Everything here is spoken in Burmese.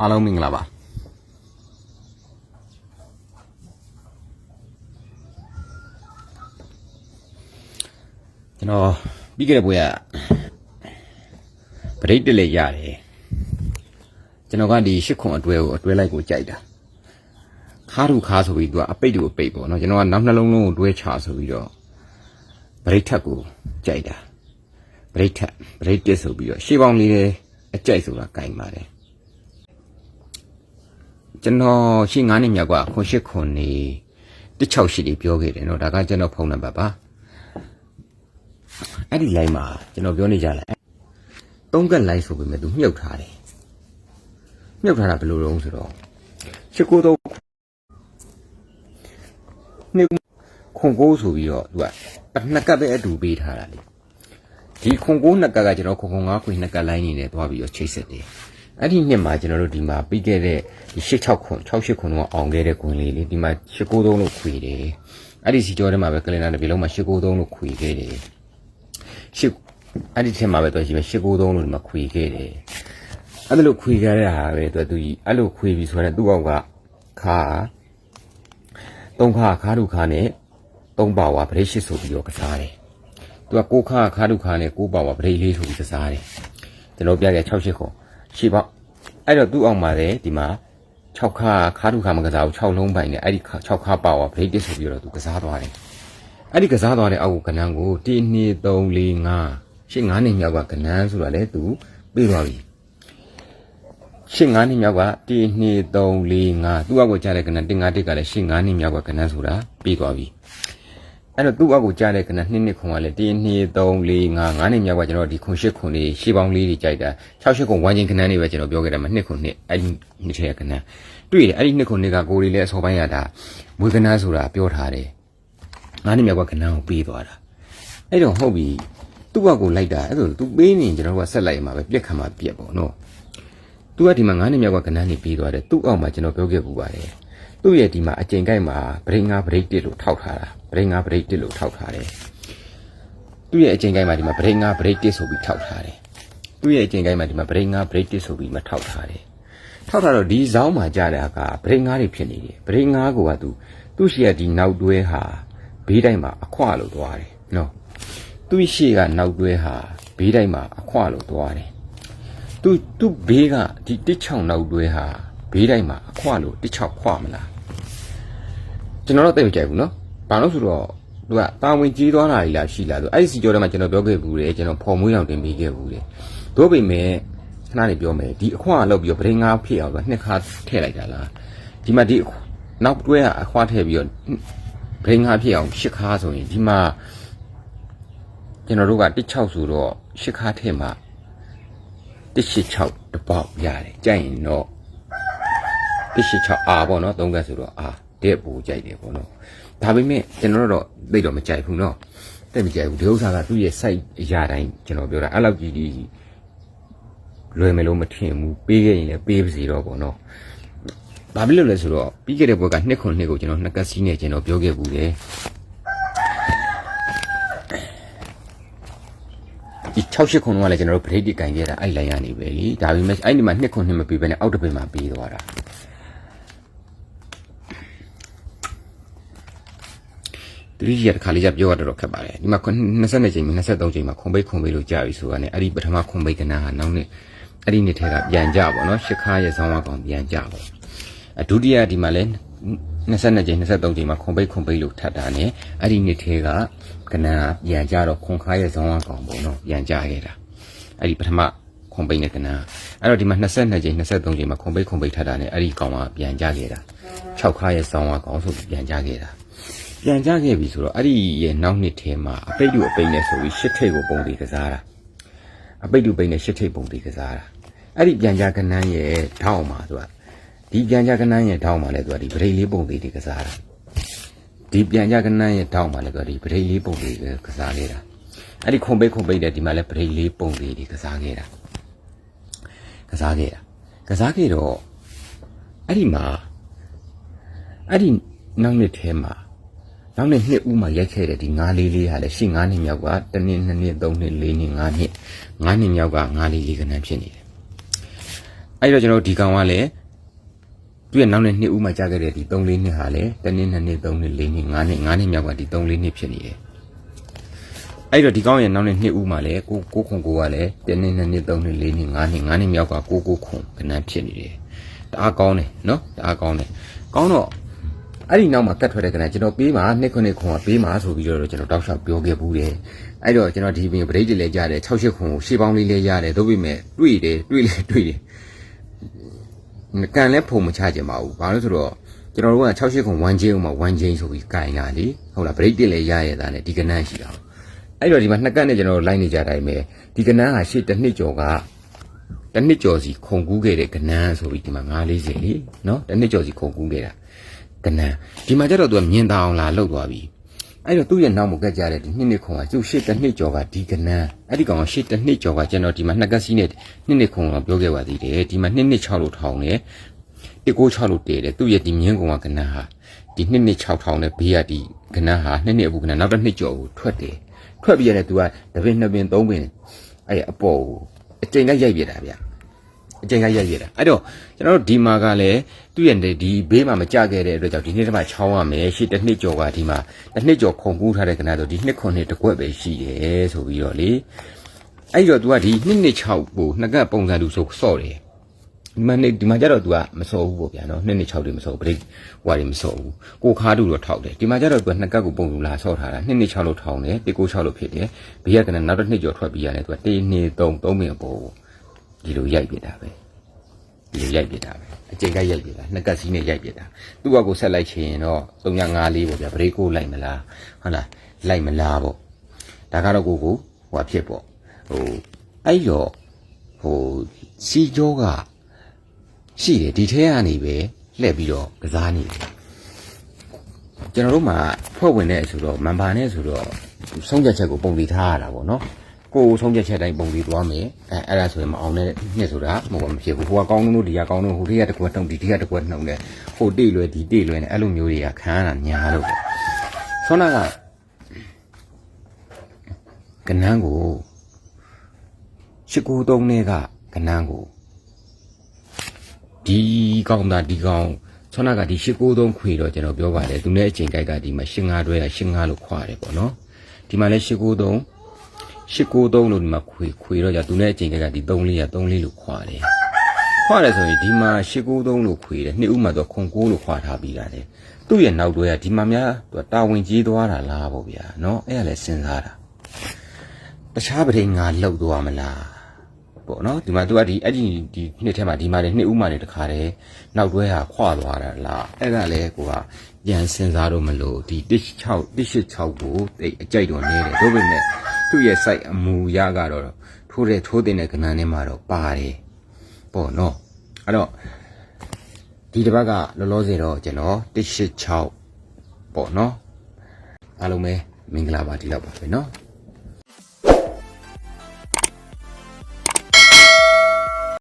အားလုံးမင်္ဂလာပါကျွန်တော်ပြီးခဲ့တဲ့ဘွေကပရိတ်တက်လေရတယ်ကျွန်တော်ကဒီရှစ်ခွန်အတွဲကိုအတွဲလိုက်ကိုကြိုက်တာခါးထူခါးဆိုပြီးသူကအပိတ်တူအပိတ်ပေါ့နော်ကျွန်တော်ကနောက်နှလုံးလုံးကိုတွဲချဆိုပြီးတော့ပရိတ်ထက်ကိုကြိုက်တာပရိတ်ထက်ပရိတ်တက်ဆိုပြီးတော့ရှေးပေါင်းလေးလေးအကြိုက်ဆိုတာကြိုင်ပါတယ် ကျွန်တော်ရှိ9နှစ်မြောက်ကခွန်ရှိခွန်နေ168တွေပြောခဲ့တယ်နော်ဒါကကျွန်တော်ဖုန်းနံပါတ်ပါအဲ့ဒီ line မှာကျွန်တော်ပြောနေကြလားသုံးကက် line ဆိုပေမဲ့သူမြုပ်ထားတယ်မြုပ်ထားတာဘယ်လိုလုံးဆိုတော့ရှိကိုတော့နှစ်ခွန်ကိုဆိုပြီးတော့သူကနှစ်ကက်ပဲအတူပေးထားတာလေဒီခွန်ကိုနှစ်ကက်ကကျွန်တော်ခွန်ခွန်9ခွန်နှစ်ကက် line နေနဲ့တွားပြီးတော့ချိတ်ဆက်တယ် အဲ့ဒီနှစ်မှာကျွန်တော်တို့ဒီမှာပြီးခဲ့တဲ့ဒီ86ခွန်68ခွန်တော့အောင်ခဲ့တဲ့ခွန်လေးလေဒီမှာ89သုံးလို့ခွေတယ်အဲ့ဒီစီကျော်ထဲမှာပဲကလင်နာတစ်ပြေလုံးမှာ89သုံးလို့ခွေခဲ့တယ်ရှစ်အဲ့ဒီထဲမှာပဲတော့ရှိပဲ89သုံးလို့ဒီမှာခွေခဲ့တယ်အဲ့ဒါလို့ခွေခဲ့ရတာပဲသူကသူကြီးအဲ့လိုခွေပြီးဆိုတော့သူ့အောက်ကခါသုံးခါခါဒုခါနဲ့သုံးပါဝါဗရိတ်ရှစ်ဆိုပြီးတော့ကစားတယ်သူကကိုခါခါဒုခါနဲ့ကိုပါဝါဗရိတ်လေးဆိုပြီးကစားတယ်ကျွန်တော်ပြခဲ့68ခု ရှိပေါ့အဲ့တော့သူ့အောင်ပါတယ်ဒီမှာ6ခါခါးထုခါမကစားဘူး6လုံးပိုင်နဲ့အဲ့ဒီ6ခါပါဝါဘရိတ်တစ်ဆိုပြီးတော့သူကစားသွားတယ်အဲ့ဒီကစားသွားတဲ့အောက်ကကဏ္ဍကို1 2 3 4 5ရှင်း9နှစ်မြောက်ကကဏ္ဍဆိုတော့လေသူပြီးသွားပြီရှင်း9နှစ်မြောက်က1 2 3 4 5သူ့အောက်ကိုကြားတဲ့ကဏ္ဍ1 5 1ကလည်းရှင်း9နှစ်မြောက်ကကဏ္ဍဆိုတာပြီးသွားပြီ အဲ့တော့သူ့အောက်ကိုကြားတဲ့ကနနှစ်နှစ်ခွန်ကလည်း1 2 3 4 5 9နှစ်မြောက်ကကျွန်တော်ဒီခွန်၈ခွန်လေးရှေးပေါင်းလေးတွေကြိုက်တာ6ရှစ်ခွန်ဝမ်းချင်းခဏန်းလေးပဲကျွန်တော်ပြောခဲ့တယ်မှာနှစ်ခွန်နှစ်အဲ့ဒီနှစ်ထဲကခဏန်းတွေ့တယ်အဲ့ဒီနှစ်ခွန်နှစ်ကကိုယ်လေးလည်းအစောပိုင်းရတာမွေးကနန်းဆိုတာပြောထားတယ်9နှစ်မြောက်ကခဏန်းကိုပေးသွားတာအဲ့တော့ဟုတ်ပြီသူ့အောက်ကိုလိုက်တာအဲ့ဒါသူပေးနေရင်ကျွန်တော်ကဆက်လိုက်မှာပဲပြက်ခံမှာပြက်ပေါ့နော်သူကဒီမှာ9နှစ်မြောက်ကခဏန်းနေပေးသွားတယ်သူ့အောက်မှာကျွန်တော်ပြောခဲ့ပူပါတယ် သူ့ရဲ့ဒီမှာအကျင်ကိုက်မှာဗရိတ်ငါဗရိတ်တစ်လို့ထောက်ထားတာဗရိတ်ငါဗရိတ်တစ်လို့ထောက်ထားတယ်သူ့ရဲ့အကျင်ကိုက်မှာဒီမှာဗရိတ်ငါဗရိတ်တစ်ဆိုပြီးထောက်ထားတယ်သူ့ရဲ့အကျင်ကိုက်မှာဒီမှာဗရိတ်ငါဗရိတ်တစ်ဆိုပြီးမထောက်ထားတယ်ထောက်ထားတော့ဒီဇောင်းမှာကြားတာကဗရိတ်ငါတွေဖြစ်နေတယ်ဗရိတ်ငါကသူသူ့ရှိရဒီနောက်တွဲဟာဘေးတိုင်းမှာအခွလို့သွားတယ်နော်သူ့ရှိကနောက်တွဲဟာဘေးတိုင်းမှာအခွလို့သွားတယ်သူသူဘေးကဒီတစ်ချောင်းနောက်တွဲဟာ ဘေးတိုင်းမှာအခွလို့တစ်ချောက်ခွမလားကျွန်တော်တော့သိမကြိုက်ဘူးနော်ဘာလို့ဆိုတော့သူကတာဝန်ကြီးသွားတာကြီးလားရှိလားဆိုအဲ့ဒီစီကြောထဲမှာကျွန်တော်ပြောခဲ့ဘူးလေကျွန်တော်ဖော်မွေးအောင်တင်ပေးခဲ့ဘူးလေတို့ပေမဲ့ခဏနေပြောမယ်ဒီအခွအလောက်ပြီးတော့ပရင်ငါဖြစ်အောင်ဆိုနှစ်ခါထည့်လိုက်တာလားဒီမှာဒီနောက်တွဲကအခွထည့်ပြီးတော့ပရင်ငါဖြစ်အောင်ရှစ်ခါဆိုရင်ဒီမှာကျွန်တော်တို့ကတစ်ချောက်ဆိုတော့ရှစ်ခါထည့်မှာ186တပေါက်ရတယ်ကြိုက်ရင်တော့ 186အာပေါ့နော်သုံးကတ်ဆိုတော့အာတဲ့ပူကြိုက်တယ်ပေါ့နော်ဒါပေမဲ့ကျွန်တော်တို့တော့သိတော့မကြိုက်ဘူးနော်သိမကြိုက်ဘူးဒီဥစ္စာကသူ့ရဲ့ site အရာတိုင်းကျွန်တော်ပြောတာအဲ့လောက်ကြီးကြီးလွယ်မယ်လို့မထင်ဘူးပေးခဲ့ရင်လည်းပေးပါစီတော့ပေါ့နော်ဘာဖြစ်လို့လဲဆိုတော့ပြီးခဲ့တဲ့ဘက်ကနှစ်ခွန်နှစ်ကိုကျွန်တော်နှစ်ကတ်စီးနဲ့ကျွန်တော်ပြောခဲ့ဘူးတယ်ဒီ68ခုလုံးကလည်းကျွန်တော်တို့ break တိကင်ခဲ့တာအဲ့လိုင်းရနေပဲလीဒါပေမဲ့အဲ့ဒီမှာနှစ်ခုနှစ်မပြီးဘဲနဲ့အောက်တစ်ပိတ်မှာပြီးသွားတာ သူကြီးရတခါလေးကြပြောရတော့ခက်ပါတယ်ဒီမှာ20ချိန်23ချိန်မှာခွန်ပိတ်ခွန်ပိတ်လို့ကြာပြီဆိုတာ ਨੇ အဲ့ဒီပထမခွန်ပိတ်ကနာကနောက်နှစ်အဲ့ဒီနှစ်ထဲကပြန်ကြပါတော့ရှစ်ခါရဲ့ဆောင်းဝါကောင်ပြန်ကြပါအဒုတိယဒီမှာလဲ22ချိန်23ချိန်မှာခွန်ပိတ်ခွန်ပိတ်လို့ထပ်တာ ਨੇ အဲ့ဒီနှစ်ထဲကကနာပြန်ကြတော့ခွန်ခါရဲ့ဆောင်းဝါကောင်ပေါ့နော်ပြန်ကြခဲ့တာအဲ့ဒီပထမခွန်ပိတ်နဲ့ကနာအဲ့တော့ဒီမှာ22ချိန်23ချိန်မှာခွန်ပိတ်ခွန်ပိတ်ထပ်တာ ਨੇ အဲ့ဒီကောင်ကပြန်ကြခဲ့တာ6ခါရဲ့ဆောင်းဝါကောင်ဆိုပြီးပြန်ကြခဲ့တာ ပြန်ကြခဲ့ပြီဆိုတော့အဲ့ဒီရဲ့နောက်နှစ်ထဲမှာအပိတ်တူအပိတ်နဲ့ဆိုပြီးရှစ်ထိပ်ကိုပုံသေးကစားတာအပိတ်တူပိတ်နဲ့ရှစ်ထိပ်ပုံသေးကစားတာအဲ့ဒီပြန်ကြကနန်းရဲ့ထောက်မှာသူကဒီပြန်ကြကနန်းရဲ့ထောက်မှာလည်းသူကဒီဗရိတ်လေးပုံသေးတွေကစားတာဒီပြန်ကြကနန်းရဲ့ထောက်မှာလည်းသူကဒီဗရိတ်လေးပုံသေးကစားခဲ့တာအဲ့ဒီခုံပိတ်ခုံပိတ်တဲ့ဒီမှာလည်းဗရိတ်လေးပုံသေးတွေကစားခဲ့တာကစားခဲ့တာကစားခဲ့တော့အဲ့ဒီမှာအဲ့ဒီနောက်နှစ်ထဲမှာ နောက်နေ့နှစ်ဦးမှရိုက်ခဲ့တဲ့ဒီငါးလေးလေးဟာလည်းရှင်းငါးနှစ်မြောက်ကတစ်နှစ်နှစ်နှစ်သုံးနှစ်လေးနှစ်ငါးနှစ်ငါးနှစ်မြောက်ကငါးလေးလေးကနန်းဖြစ်နေတယ်အဲ့တော့ကျွန်တော်ဒီကောင်ကလည်းသူ့ရဲ့နောက်နဲ့နှစ်ဦးမှကြာခဲ့တဲ့ဒီ3 4နှစ်ဟာလည်းတစ်နှစ်နှစ်နှစ်3နှစ်4နှစ်5နှစ်5နှစ်မြောက်ကဒီ3 4နှစ်ဖြစ်နေတယ်အဲ့တော့ဒီကောင်ရဲ့နောက်နဲ့နှစ်ဦးမှလည်းကိုကိုခွန်ကိုကလည်းတစ်နှစ်နှစ်နှစ်3နှစ်4နှစ်5နှစ်5နှစ်မြောက်ကကိုကိုခွန်ကနန်းဖြစ်နေတယ်တအားကောင်းတယ်နော်တအားကောင်းတယ်ကောင်းတော့ အဲ့ဒီနောက်မှာကတ်ထွက်တဲ့ကနန်းကျွန်တော်ပေးမှာနှစ်ခုနှစ်ခွန်ကပေးမှာဆိုပြီးတော့ကျွန်တော်တောက်လျှောက်ပြောခဲ့ဘူးတယ်အဲ့တော့ကျွန်တော်ဒီပြင်ပရိတ်တွေလည်းကြားတယ်6 8ခွန်ကိုရှေးပေါင်းလေးလည်းရတယ်တို့ပေမဲ့တွေ့တယ်တွေ့လေတွေ့တယ်ကန်လဲဖုံမချကြပါဘူးဘာလို့ဆိုတော့ကျွန်တော်တို့က68ခု1ချင်းဥမှာ1ချင်းဆိုပြီးကင်လာလေဟုတ်လား break တက်လဲရရတာနဲ့ဒီကနန်းရှိတာအဲ့တော့ဒီမှာနှစ်ကတ်နဲ့ကျွန်တော်တို့လိုက်နေကြတိုင်းပဲဒီကနန်းဟာရှေ့တစ်နှစ်ကျော်ကတစ်နှစ်ကျော်စီခုံကူးခဲ့တဲ့ကနန်းဆိုပြီးဒီမှာ940လေနော်တစ်နှစ်ကျော်စီခုံကူးခဲ့တာ ကနန်းဒီမှာကျတော့သူကမြင်တာအောင်လာလောက်သွားပြီအဲ့တော့သူ့ရဲ့နောက်မှာကတ်ကြတဲ့ဒီနှစ်နှစ်ခုံကသူ့ရှေ့တစ်နှစ်ကျော်ကဒီကနန်းအဲ့ဒီကောင်ကရှေ့တစ်နှစ်ကျော်ကကျွန်တော်ဒီမှာနှစ်ကတ်စီးနဲ့နှစ်နှစ်ခုံကပြောခဲ့ပါသေးတယ်ဒီမှာနှစ်နှစ်6လို့ထောင်တယ်196လို့တည်တယ်သူ့ရဲ့ဒီမြင်းကုံကကနန်းဟာဒီနှစ်နှစ်6000နဲ့ဘေးကဒီကနန်းဟာနှစ်နှစ်အပူကနန်းနောက်တစ်နှစ်ကျော်ကိုထွက်တယ်ထွက်ပြီးရတယ်သူကတပင်နှစ်ပင်သုံးပင်အဲ့အပေါ်ကိုအချိန်လိုက်ရိုက်ပြတာဗျ အချိန်လိုက်ရိုက်ပြတာအဲ့တော့ကျွန်တော်တို့ဒီမှာကလည်းသူ့ရဲ့ဒီဘေးမှာမကြခဲ့တဲ့အတွက်ကြောင့်ဒီနေ့တည်းမှာချောင်းရမယ်ရှေ့တစ်နှစ်ကျော်ကဒီမှာတစ်နှစ်ကျော်ခုံကူးထားတဲ့ကနန်းဆိုဒီနှစ်ခုနှစ်တစ်ကွက်ပဲရှိတယ်ဆိုပြီးတော့လေအဲ့တော့ तू ကဒီနှစ်နှစ်6ကိုနှစ်ကပ်ပုံစံတူဆိုစော့တယ် ဒီမှာနေဒီမှာကျတော့ तू ကမစော်ဘူးပေါ့ဗျာနော်နှစ်နှစ်6တွေမစော်ဘူးဗရိတ်ဟွာတွေမစော်ဘူးကိုခါတူတော့ထောက်တယ်ဒီမှာကျတော့ तू ကနှစ်ကပ်ကိုပုံလူလာဆော့ထားတာနှစ်နှစ်6လို့ထောင်းတယ်1 9 6လို့ဖြစ်တယ်ဘေးကကနနောက်တစ်နှစ်ကျော်ထွက်ပြီးရတယ် तू က1 2 3 3ပင်အပေါ်ကို ဒီလိုရိုက်ပြတာပဲဒီလိုရိုက်ပြတာပဲအကျိန်ကရိုက်ပြတာနှစ်ကပ်စီးနဲ့ရိုက်ပြတာသူ့ဘက်ကိုဆက်လိုက်ချင်တော့354ပေါ့ဗျာဗရိတ်ကိုလိုက်မလားဟုတ်လားလိုက်မလားပေါ့ဒါကတော့ကိုကိုဟိုဖြစ်ပေါ့ဟိုအဲ့တော့ဟိုစီကြောကရှိတယ်ဒီထဲကနေပဲလှည့်ပြီးတော့ကစားနေတယ်ကျွန်တော်တို့မှာဖွဲ့ဝင်တဲ့ဆိုတော့မန်ပါနဲ့ဆိုတော့ဆုံးဖြတ်ချက်ကိုပုံပြီးထားရတာပေါ့နော် ကိုယ်ဆုံးဖြတ်ချက်တိုင်းပုံပြီးသွားမယ်အဲအဲ့ဒါဆိုရင်မအောင်တဲ့နှစ်ဆိုတာမဟုတ်မဖြစ်ဘူးဟိုကကောင်းလို့ဒီကကောင်းလို့ဟိုတိကတကွက်နှုတ်ဒီတိကတကွက်နှုတ်တယ်ဟိုတိလွယ်ဒီတိလွယ်နဲ့အဲ့လိုမျိုးတွေကခံရတာညာလို့ပေါ့ဆွမ်းနာကကနန်းကိုရှစ်ကူသုံးနဲ့ကကနန်းကိုဒီကောင်တာဒီကောင်ဆွမ်းနာကဒီ၈93ခွေတော့ကျွန်တော်ပြောပါတယ်သူနဲ့အချိန်ကြိုက်ကဒီမှာ85တွဲက85လို့ခွာတယ်ပေါ့နော်ဒီမှာလဲ893 893လို့ဒီမှာခွေခွေတော့じゃသူနဲ့အချိန်ကြိုက်ကဒီ34က34လို့ခွာတယ်ခွာတယ်ဆိုရင်ဒီမှာ893လို့ခွေတယ်နှစ်ဦးမှာတော့ခွန်9လို့ခွာထားပြီးတာလေသူ့ရဲ့နောက်တွဲကဒီမှာများသူကတာဝန်ကြီးသွားတာလားပေါ့ဗျာနော်အဲ့ဒါလဲစဉ်းစားတာတခြားပရိငါလှုပ်သွားမလား ပေါ့နော်ဒီမှာသူကဒီအဲ့ဒီဒီနှစ်ထဲမှာဒီမှာလည်းနှစ်ဦးမှလည်းတခါတည်းနောက်တွဲဟာခွာသွားတာလားအဲ့ဒါလည်းကိုကပြန်စဉ်းစားတော့မလို့ဒီ16 16ကိုတိတ်အကြိုက်တော့နေတယ်ဒါပေမဲ့သူ့ရဲ့ site အမူအရကတော့ထိုးတဲ့ထိုးတဲ့ကဏ္ဍနဲ့မှာတော့ပါတယ်ပေါ့နော်အဲ့တော့ဒီတစ်ပတ်ကလောလောဆယ်တော့ကျွန်တော်186ပေါ့နော်အားလုံးပဲမင်္ဂလာပါဒီလောက်ပါပဲနော်